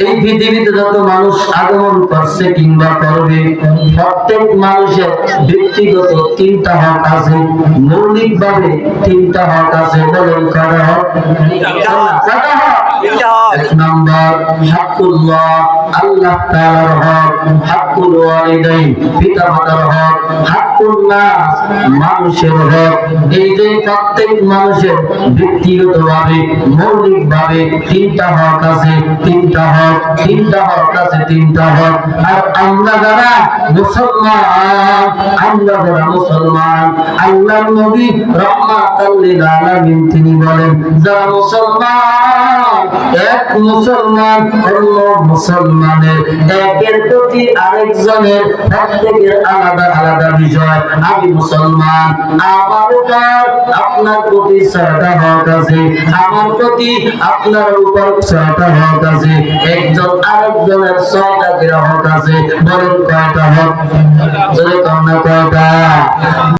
এই পৃথিবীতে যত মানুষ আগমন করছে কিংবা করবে প্রত্যেক মানুষের ব্যক্তিগত তিনটা হক আছে মৌলিক ভাবে তিনটা হক আছে বলেন হক? হক। এক নম্বর হাক্কুল্লাহ আল্লাহ তাআলার হক হাক্কুল ওয়ালিদাইন পিতা মাতার হক মানুষের হক। এই যে প্রত্যেক মানুষের ব্যক্তিগত ভাবে মৌলিক ভাবে তিনটা হক আছে, তিনটা হক তিনটা হক আছে, তিনটা হক। আর আমরা যারা মুসলমান যারা মুসলমান। নবী রহমাতাল লিল আলামিন তিনি বলেন মুসলমান, এক মুসলমান অন্য মুসলমানের, একের প্রতি আরেকজনের প্রত্যেকের আলাদা আলাদা বিষয় আমি মুসলমান, আমার আপনার প্রতি আছে, আমার প্রতি আপনার উপর ছয়টা হক আছে, একজন আরেকজনের আছে। কয়টা হক? যদি দাদা